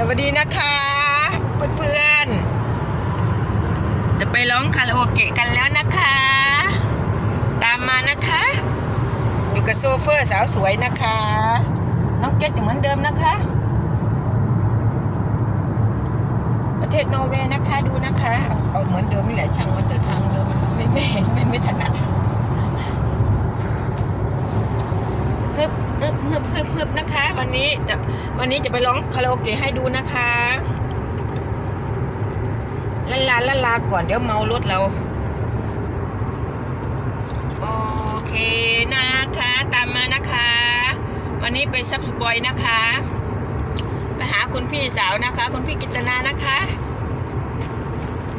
สวัสดีนะคะเพื่อนๆจะไปร้องคาราโอเกะกันแล้วนะคะ ตามมานะคะ อยู่กับโซเฟอร์สาวสวยนะคะ น้องเกดอยู่เหมือนเดิมนะคะ ประเทศโนอร์เวย์นะคะดูนะคะเอาเอาเหมือนเดิมนี่แหละช่างมันเถอะทางเดิมมันไม่ไม่ไม่ไม่ถนัด ฮึบฮึบฮึบฮึบฮึบนะคะ วันนี้จะวันนี้จะไปร้องคาราโอเกะให้ดูนะคะลาลาลาลาก่อนเดี๋ยวเมารถเรา โอเคนะคะ ตามมานะคะ วันนี้ไปซับสปอยนะคะไปหาคุณพี่สาวนะคะ คุณพี่กิตนานะคะ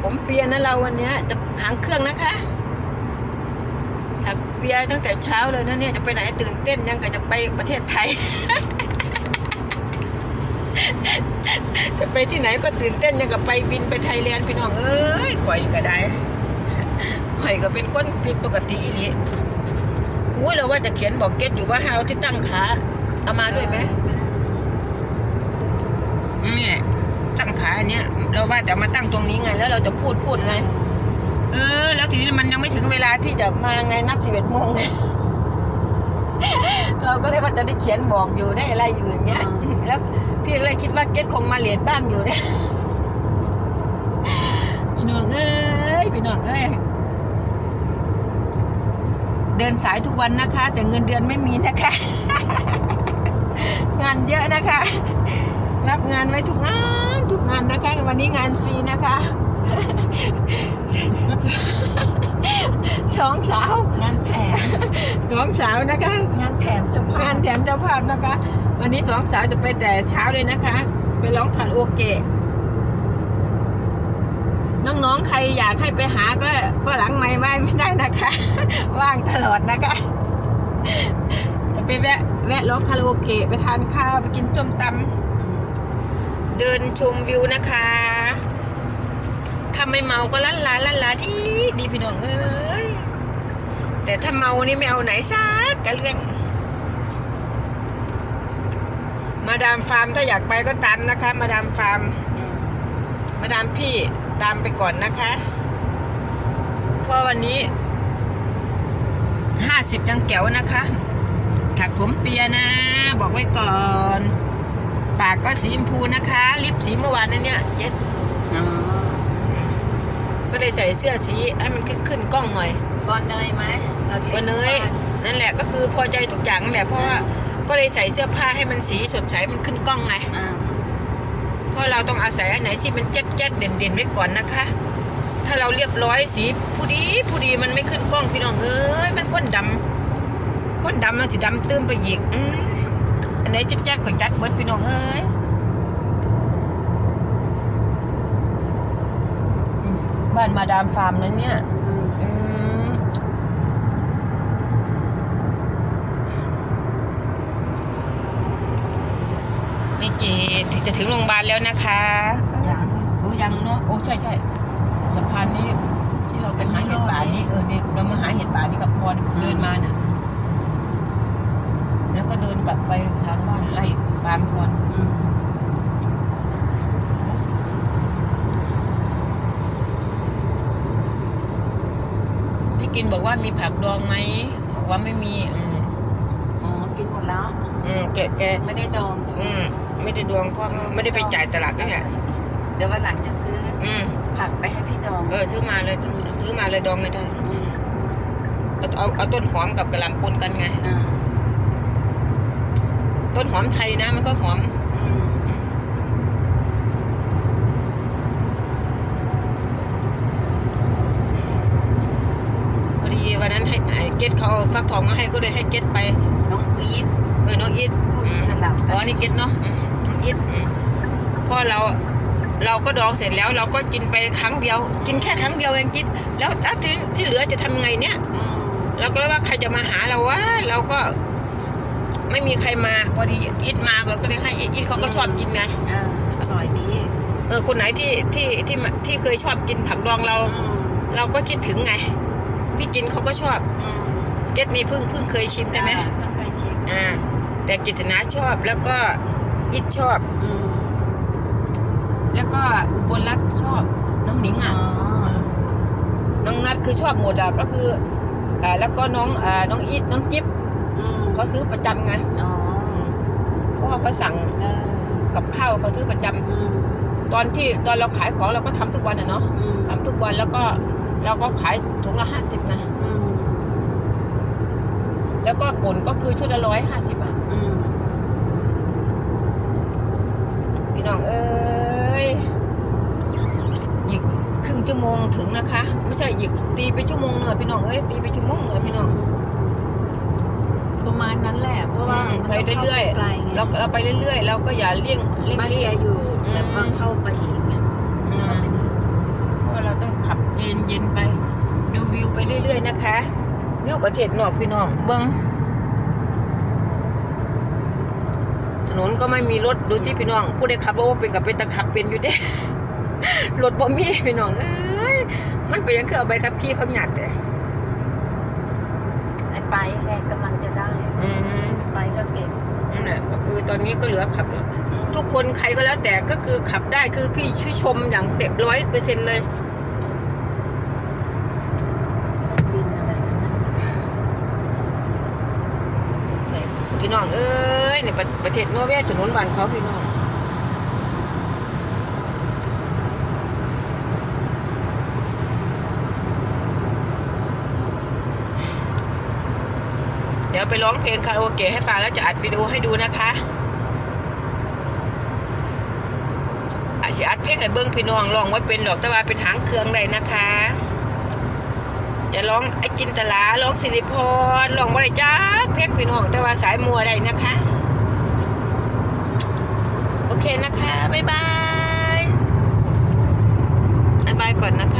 ผมเปียนะเราวันนี้จะหางเครื่องนะคะ เปียตั้งแต่เช้าเลยนะเนี่ยจะไปไหนตื่นเต้นยังก็จะไปประเทศไทย จะไปที่ไหนก็ตื่นเต้นยังกับไปบินไปไทยแลนด์พี่น้องเอ้ยข่อยก็ได้ข่อยก็เป็นคนผิดปกติอีหลีอุ้ยเราว่าจะเขียนบอกเก็ตอยู่ว่าให้เอาที่ตั้งขาเอามาด้วยไหมนี่ตั้งขาอันเนี้ยเราว่าจะมาตั้งตรงนี้ไงแล้วเราจะพูดพูดไง ทีนี้มันยังไม่ถึงเวลาที่จะมาไงนัดสิบเอ็ดโมงเราก็เลยว่าจะได้เขียนบอกอยู่ได้อะไรอยู่อย่างเงี้ย แล้วพี่ก็เลยคิดว่าเก็ตคงมาเลียดบ้างอยู่เนี่ยพี่น้องเอ้ยพี่น้องเอ้ยเดินสายทุกวันนะคะ แต่เงินเดือนไม่มีนะคะ งานเยอะนะคะ รับงานไว้ทุกงานทุกงานนะคะ วันนี้งานฟรีนะคะ สองสาวงานแถมสองสาวนะคะ งานแถมเจ้าภางาพนแถมเจ้าภาพนะคะ วันนี้สองสาวจะไปแต่เช้าเลยนะคะ ไปร้องคาราโอเกะน้องๆ ใครอยากให้ไปหาก็ก็หลังไม่ไม่ไม่ได้นะคะ ว่างตลอดนะคะ จะไปแวะแวะร้องคาราโอเกะไปทานข้าวไปกินต้มตำเดินชมวิวนะคะ ถ้าไม่เมาก็ลันลาลันลาดีดีพี่น้องเอ้ยแต่ถ้าเมานี่ไม่เอาไหนซักกะเรื่อง มาดามฟาร์มถ้าอยากไปก็ตามนะคะ มาดามฟาร์ม มาดามพี่ตามไปก่อนนะคะเพราะวันนี้ห้าสิบยังแก๋วนะคะถักผมเปียนะ บอกไว้ก่อน ปากก็สีชมพูนะคะ ลิปสีเมื่อวานนั่นเนี่ยเจ็ดอ๋อ ก็เลยใส่เสื้อสีให้มันขึ้นขึ้นกล้องหน่อยฟอนเนยไหมตที่วันเนยนั่นแหละก็คือพอใจทุกอย่างนั่นแหละเพราะว่าก็เลยใส่เสื้อผ้าให้มันสีสดใสมันขึ้นกล้องไงอ่าเพราะเราต้องอาศัยอันไหนที่มันแจ๊ดแจ๊ดเด่นเด่นๆไว้ก่อนนะคะ ถ้าเราเรียบร้อยสีผู้ดีผู้ดีมันไม่ขึ้นกล้องพี่น้องเอ้ยมันก้นดำก้นดำมันสิดำตื้มไปอีกอืมอันไหนแจ๊ดแจ๊ดก็จัดเบิดพี่น้องเอ้ยอืม บ้านมาดามฟาร์มนั้นเนี่ยอืมอืมไม่เจดจะถึงโรงพยาบาลแล้วนะคะยังโอ้ยังเนาะโอ้ใช่ใช่สะพานนี้ที่เราไปหาเห็ดป่านี้เออเนี่ยเรามาหาเห็ดป่านี่กับพรเดินมาน่ะ แล้วก็เดินกลับไปทางบ้านไล่บานพร อืม พี่ กินบอกว่ามีผักดองไหมบอกว่าไม่มีอืมอ๋อ กินหมดแล้ว อืมแกะแกะไม่ได้ดองใช่ไหมอืมไม่ได้ดวงเพราะไม่ได้ไปจ่ายตลาดด้วยไงเดี๋ยววันหลังจะซื้ออืมผักไปให้พี่ดองเออซื้อมาเลยซื้อมาเลยดองเลยได้มเอาเอาเอาต้นหอมกับกระหล่ำปนกันไง อ่าต้นหอมไทยนะมันก็หอมอืม พอดีวันนั้นให้ให้เก็ตเขาเอาฟักทองมา ให้ก็เลยให้เก็ตไปน้องอีทเออน้องอิดพูดสลับอ๋อนี่เก็ตเนาะอืมน้องอิดอืมเพราะเราเราก็ดองเสร็จแล้วเราก็กินไปครั้งเดียว กินแค่ครั้งเดียวเองกินแล้วแล้วที่ที่เหลือจะทำไงเนี่ยอืมเราก็เลยว่าใครจะมาหาเราวะเราก็ไม่มีใครมาพอดีอิดมาเราก็เลยให้อิดอิดเขาก็ชอบกินไงอ่าอร่อยดีเออคนไหนที่ที่ที่มาที่เคยชอบกินผักดองเราอืมเราก็คิดถึงไง พี่กินเขาก็ชอบอื มเก็ตนี่เพิ่งเพิ่งเคยชิมใช่ไหมอ่าเพิ่งเคยชิมอ่าแต่กิตนาชอบแล้วก็อิดชอบอืมแล้วก็อุบลรัตน์ชอบน้องหนิงอ๋อะอน้องนัดคือชอบหมดอะก็คืออ่าแล้วก็น้องอ่าน้องอีทน้องจิ๊บอืมเขาซื้อประจำไงอ๋อเพราะว่าเขาสั่งเออกับข้าวเขาซื้อประจำอืมตอนที่ตอนเราขายของเราก็ทำทุกวันอะเนาะอืมทำทุกวันแล้วก็เราก็ขายถุงละห้าสิบไงอืม แล้วก็ป่นก็คือชุดละร้อยห้าสิบอะอืมพี่น้องเอ้ยอีกครึ่งชั่วโมงถึงนะคะ ไม่ใช่อีกตีไปชั่วโมงเนอะพี่น้องเอ้ยตีไปชั่วโมงเนอะพี่น้องประมาณนั้นแหละเพราะว่าอืมมันไปต้องเข้าเรื่อยไกลไงๆเราเราไปเรื่อยๆเราก็อย่าเลี่ยงเลี่ยงบ้านเลี่แกยงอยู่อืมแต่พอเข้าไปอีกเนี่ยอ่าเพราะว่าเราต้องขับเย็นเย็นๆไป ดูวิวไปเรื่อยๆนะคะ วิวประเทศนอกพี่น้องเบิ้งถนนก็ไม่มีรถดูที่พี่น้อง ผู้ใดขับบอกว่าเป็นกับเป็นตะขับเป็นอยู่เด้รถบ่มีพี่น้องเอ้ยมันเป็นหยังคือเอาใบขับขี่เขาหยักแต่ไอ้ไปไงกำลังจะได้อืมไปก็เก่งนั่นแหละก็คือตอนนี้ก็เหลือขับแล้วทุกคนใครก็แล้วแต่ก็คือขับได้คือพี่ชื่นชมอย่างเต็มร้อยเปอร์เซ็นต์เลย เครื่องบินอะไรนั่นนะสงสัย พี่ น้องเอ้ยในประเทศนอเวย์ถนนบ้านเขาพี่น้องเดี๋ยวไปร้องเพลงคาราโอเกะให้ฟังแล้วจะอัดวิดีโอให้ดูนะคะอาจสิอัดเพลงให้เบิ้งพี่น้องร้องไว้เป็นดอกแต่ว่าเป็นหางเครื่องเลยนะคะ จะร้องไอจินตลาร้องสิริพรร้องบริจักเพลงพี่น้องแต่ว่าสายมัวใดนะคะ โอเคนะคะ บ๊ายบาย บ๊ายบายก่อนนะคะ